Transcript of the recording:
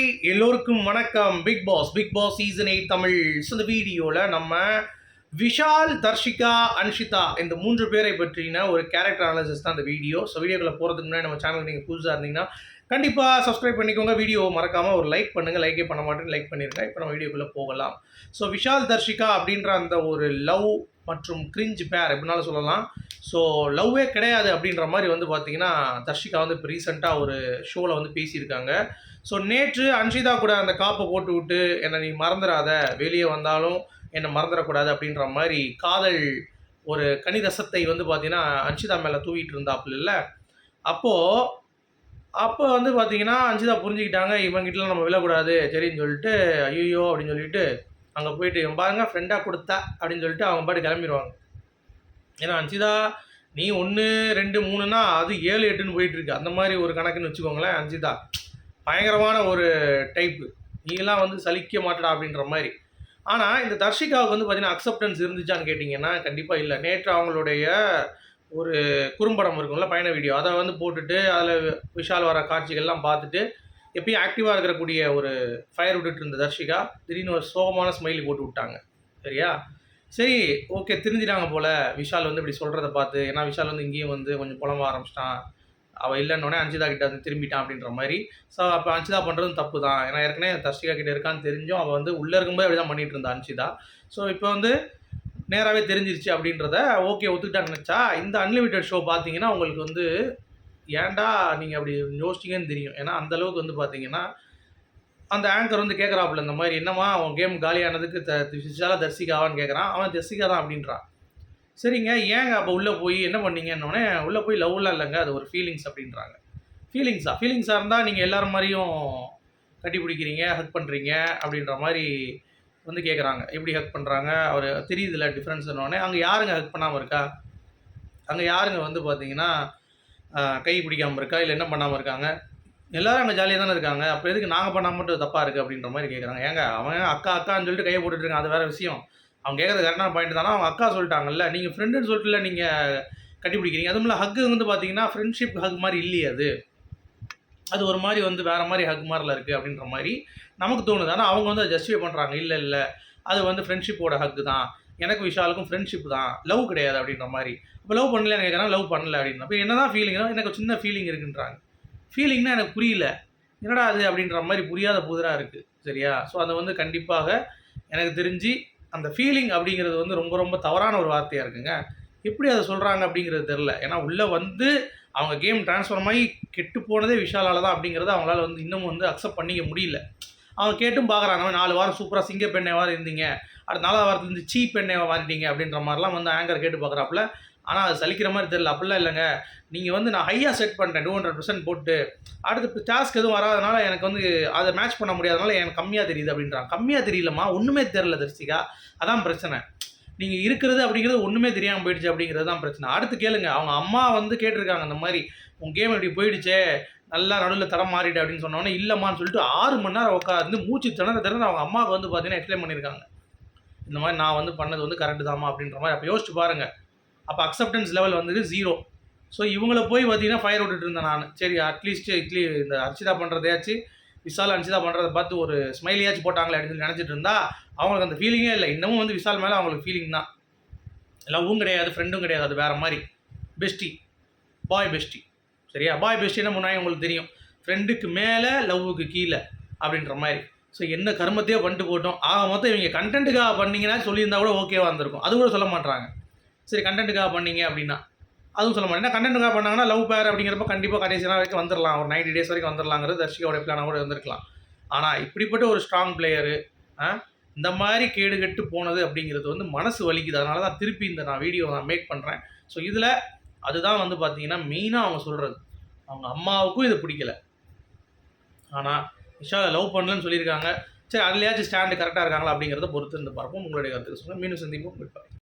Hi எல்லோருக்கும் வணக்கம். Bigg Boss Bigg Boss season eight Tamil. இந்த வீடியோவில் நம்ம விஷால் தர்ஷிகா அன்ஷிதா இந்த மூன்று பேரை பற்றின ஒரு கேரக்டர் அனாலிசிஸ் தான் இந்த வீடியோ. ஸோ வீடியோக்குள்ளே போகிறதுக்கு முன்னாடி நம்ம சேனலுக்கு நீங்கள் புதுசாக இருந்தீங்கன்னா கண்டிப்பாக சப்ஸ்கிரைப் பண்ணிக்கோங்க. வீடியோ மறக்காமல் ஒரு லைக் பண்ணுங்கள் லைக்கே பண்ண மாட்டேன்னு லைக் பண்ணியிருக்கேன் இப்போ நம்ம வீடியோக்குள்ளே போகலாம். ஸோ விஷால் தர்ஷிகா அப்படின்ற அந்த ஒரு லவ் மற்றும் கிரிஞ்ச் பேர் எப்படினாலும் சொல்லலாம். ஸோ லவ்வே கிடையாது அப்படின்ற மாதிரி வந்து பார்த்தீங்கன்னா தர்ஷிகா வந்து இப்போ ரீசெண்டாக ஒரு ஷோவில் வந்து பேசியிருக்காங்க. ஸோ நேற்று அன்ஷிதா கூட அந்த காப்பை போட்டு விட்டு என்னை நீ மறந்துடாத. வெளியே வந்தாலும் என்னை மறந்துடக்கூடாது அப்படின்ற மாதிரி காதல் ஒரு கணிதசத்தை வந்து பார்த்தீங்கன்னா அன்ஷிதா மேலே தூவிட்டு இருந்தாப்புல இல்லை. அப்போது அப்போ வந்து பார்த்தீங்கன்னா அஞ்சிதா புரிஞ்சுக்கிட்டாங்க இவங்கிட்டலாம் நம்ம விழக்கூடாது சரின்னு சொல்லிட்டு ஐயோ அப்படின்னு சொல்லிட்டு அங்கே போயிட்டு இவன் பாருங்க ஃப்ரெண்டாக கொடுத்தா அப்படின்னு சொல்லிட்டு அவங்க பாட்டு கிளம்பிடுவாங்க ஏன்னா அன்ஷிதா நீ ஒன்று ரெண்டு மூணுனா அது ஏழு எட்டுன்னு போயிட்டு இருக்கு அந்த மாதிரி ஒரு கணக்குன்னு வச்சுக்கோங்களேன் அன்ஷிதா பயங்கரமான ஒரு டைப்பு நீங்களாம் வந்து சலிக்க மாட்டடா அப்படின்ற மாதிரி. ஆனால் இந்த தர்ஷிகாவுக்கு வந்து பார்த்தீங்கன்னா அக்செப்டன்ஸ் இருந்துச்சான்னு கேட்டிங்கன்னா கண்டிப்பாக இல்லை. நேற்று அவங்களுடைய ஒரு குறும்படம் இருக்கும்ல பயண வீடியோ. அதை வந்து போட்டுட்டு அதில் விஷால் வர காட்சிகள்லாம் பார்த்துட்டு எப்பயும் ஆக்டிவாக இருக்கக்கூடிய ஒரு ஃபயர் விட்டுட்டு இருந்த தர்ஷிகா திடீர்னு ஒரு சோகமான ஸ்மைலி போட்டு விட்டாங்க. சரியா? சரி ஓகே திருந்திட்டாங்க போல். விஷால் வந்து இப்படி சொல்கிறத பார்த்து ஏன்னா விஷால் வந்து இங்கேயும் வந்து கொஞ்சம் புலம்ப ஆரம்பிச்சிட்டான். அவள் இல்லைன்னொடனே அஞ்சிதா கிட்ட வந்து திரும்பிட்டான் அப்படின்ற மாதிரி. ஸோ அப்போ அஞ்சிதா பண்ணுறதும் தப்பு தான். ஏன்னா ஏற்கனவே தர்ஷிகா கிட்ட இருக்கான்னு தெரிஞ்சும் அவள் வந்து உள்ளே இருக்கும்போது அப்படி தான் பண்ணிகிட்டு இருந்தா அஞ்சிதா. ஸோ இப்போ வந்து நேராகவே தெரிஞ்சிருச்சு அப்படின்றத ஓகே ஒத்துக்கிட்டான்னு நினச்சா இந்த அன்லிமிட்டெட் ஷோ பார்த்தீங்கன்னா உங்களுக்கு வந்து ஏன்டா நீங்கள் அப்படி யோசிச்சிங்கன்னு தெரியும். ஏன்னா அந்த அளவுக்கு வந்து பார்த்தீங்கன்னா அந்த ஆங்கர் வந்து கேட்குறாப்புல இந்த மாதிரி என்னம்மா அவன் கேம் காலியானதுக்கு த விஷாலா தர்சிகாவான்னு கேட்குறான் அவன் தர்சிகா தான் அப்படின்றான். சரிங்க ஏங்க அப்போ உள்ளே போய் என்ன பண்ணீங்கன்னொடனே உள்ளே போய் லவ்லாம் இல்லைங்க அது ஒரு ஃபீலிங்ஸ் அப்படின்றாங்க. ஃபீலிங்ஸா ஃபீலிங்ஸாக இருந்தால் நீங்கள் எல்லோரும் மாதிரியும் கட்டி பிடிக்கிறீங்க ஹக் பண்ணுறீங்க அப்படின்ற மாதிரி வந்து கேட்குறாங்க எப்படி ஹக் பண்ணுறாங்க அவர் தெரியுதுல டிஃப்ரென்ஸ்னோடனே அங்கே யாருங்க ஹக் பண்ணாமல் இருக்கா? அங்கே யாருங்க வந்து பார்த்தீங்கன்னா கை பிடிக்காமல் இருக்கா? இல்லை என்ன பண்ணாமல் இருக்காங்க? எல்லோரும் அங்கே ஜாலியாக தானே இருக்காங்க. அப்போ எதுக்கு நாங்கள் பண்ணால் மட்டும் தப்பாக இருக்குது அப்படின்ற மாதிரி கேட்குறாங்க ஏங்க அவன் அக்கா அக்கான்னு சொல்லிட்டு கையை போட்டுட்டு இருக்கான். அது வேறு விஷயம். அவங்க கேட்குறது கரெக்டான பாயிண்ட் தானே? அவங்க அக்கா சொல்லிட்டாங்கல்ல. நீங்கள் ஃப்ரெண்டுன்னு சொல்லிட்டுல நீங்கள் கட்டிப்பிடிக்கிறீங்க அதுவும் இல்லை ஹக்கு வந்து பார்த்தீங்கன்னா ஃப்ரெண்ட்ஷிப் ஹக் மாதிரி இல்லையே அது. அது ஒரு மாதிரி வந்து வேறு மாதிரி ஹக்மாரில் இருக்குது அப்படின்ற மாதிரி நமக்கு தோணுது. ஆனால் அவங்க வந்து அதை ஜஸ்டிஃபை பண்ணுறாங்க இல்லை இல்லை. அது வந்து ஃப்ரெண்ட்ஷிப்போட ஹக்கு தான். எனக்கு விஷாலுக்கும் ஃப்ரெண்ட்ஷிப் தான். லவ் கிடையாது அப்படின்ற மாதிரி. இப்போ லவ் பண்ணலன்னு கேட்குறாங்க லவ் பண்ணல அப்படின்னு அப்போ என்ன தான் ஃபீலிங்னா எனக்கு சின்ன ஃபீலிங் இருக்குன்றாங்க. ஃபீலிங்னா எனக்கு புரியல. என்னடா அது அப்படின்ற மாதிரி புரியாத புதிராக இருக்குது சரியா? ஸோ அதை வந்து கண்டிப்பாக எனக்கு தெரிஞ்சு அந்த ஃபீலிங் அப்படிங்கிறது வந்து ரொம்ப ரொம்ப தவறான ஒரு வார்த்தையாக இருக்குங்க. எப்படி அதை சொல்கிறாங்க அப்படிங்கிறது தெரில ஏன்னா உள்ளே வந்து அவங்க கேம் ட்ரான்ஸ்ஃபார்ம் ஆகி கெட்டு போனதே விஷாலால் தான் அப்படிங்கிறத அவங்களால வந்து இன்னமும் வந்து அக்செப்ட் பண்ணிக்க முடியல. அவங்க கேட்டும் பார்க்குறாங்க நாலு வாரம் சூப்பராக சிங்க பெண்ணை வாரம் இருந்தீங்க. அடுத்த நாலாவது வாரத்தில் இருந்து சீ பெண்ணை மாறிட்டீங்க அப்படின்ற மாதிரிலாம் வந்து ஆங்கர் கேட்டு பார்க்குறாப்புல ஆனால் அது சலிக்கிற மாதிரி தெரியல. அப்படிலாம் இல்லைங்க. நீங்கள் வந்து நான் ஹையாக செட் பண்ணிட்டேன் டூ ஹண்ட்ரட் பர்சன்ட் போட்டு. அடுத்து டாஸ்க் எதுவும் வராதனால எனக்கு வந்து அதை மேட்ச் பண்ண முடியாதனால எனக்கு கம்மியாக தெரியுது அப்படின்றாங்க. கம்மியாக தெரியலம்மா. ஒன்றுமே தெரில தரிசிகா அதான் பிரச்சனை. நீங்கள் இருக்கிறது அப்படிங்கிறது ஒன்றுமே தெரியாமல் போயிடுச்சு அப்படிங்கிறது தான் பிரச்சனை. அடுத்து கேளுங்க அவங்க அம்மா வந்து கேட்டிருக்காங்க இந்த மாதிரி உன் கேம் இப்படி போயிடுச்சே நல்லா நடுவில் தடம் மாறிடு அப்படின்னு சொன்னோன்னே இல்லைம்மான்னு சொல்லிட்டு ஆறு மணி நேரம் உட்காந்து மூச்சு திணற திறந்து அவங்க அம்மாவுக்கு வந்து பார்த்தீங்கன்னா எக்ஸ்பிளைன் பண்ணியிருக்காங்க. இந்த மாதிரி நான் வந்து பண்ணது வந்து கரெக்டு தாமா அப்படின்ற மாதிரி அப்போ யோசிச்சு பாருங்க. அப்போ அக்செப்டன்ஸ் லெவல் வந்து ஜீரோ ஸோ இவங்கள போய் பார்த்தீங்கன்னா ஃபயர் விட்டுட்டு இருந்தேன் நான். சரி அட்லீஸ்ட் இட்லி இந்த அர்ச்சிதா பண்ணுறதையாச்சு விஷால் தான் பண்ணுறதை பார்த்து ஒரு ஸ்மைலியாச்சும் போட்டாங்களே அப்படின்னு சொல்லி நினச்சிட்டு இருந்தா அவங்களுக்கு அந்த ஃபீலிங்கே இல்லை. இன்னமும் வந்து விஷால் மேலே அவங்களுக்கு ஃபீலிங் தான். லவ்வும் கிடையாது ஃப்ரெண்டும் கிடையாது அது வேறு மாதிரி. பெஸ்டி பாய் பெஸ்டி சரியா? பாய் பெஸ்டினா முன்னாடி உங்களுக்கு தெரியும். ஃப்ரெண்டுக்கு மேலே லவ்வுக்கு கீழே அப்படின்ற மாதிரி. ஸோ என்ன கர்மத்தையோ பண்ணிட்டு போட்டோம். ஆக மொத்தம் இவங்க கண்டென்ட்டுக்காக பண்ணிங்கன்னா சொல்லியிருந்தா கூட ஓகேவாக இருந்திருக்கும். அது கூட சொல்ல மாட்டாங்க சரி கண்டென்ட்டுக்காக பண்ணீங்க அப்படின்னா. அதுவும் சொல்ல மாட்டேன். கண்டென்ட்டுக்காக பண்ணாங்கன்னா லவ் பேர் அப்படிங்கிறப்ப கண்டிப்பாக கடைசி நாள் வரைக்கும் வந்துடலாம் ஒரு நைன்டி டேஸ் வரைக்கும் வந்துடலாங்கிறது தர்ஷிகாவோட பிளானாக கூட இருந்திருக்கலாம். ஆனால் இப்படிப்பட்ட ஒரு ஸ்ட்ராங் பிளேயரு இந்த மாதிரி கேடு கெட்டு போனது அப்படிங்கிறது வந்து மனசு வலிக்குது. அதனால தான் திருப்பி இந்த நான் வீடியோ நான் மேக் பண்ணுறேன் ஸோ இதில் அதுதான் வந்து பார்த்தீங்கன்னா மெயினாக அவங்க சொல்கிறது அவங்க அம்மாவுக்கும் இது பிடிக்கல. ஆனால் விஷாலை லவ் பண்ணலன்னு சொல்லியிருக்காங்க. சரி அதுலையாச்சும் ஸ்டாண்டு கரெக்டாக இருக்காங்களா அப்படிங்கிறத பொறுத்து இருந்து பார்ப்போம். உங்களுடைய கருத்துக்கு சொல்லுங்கள் மீண்டும் சந்திப்போம். Goodbye.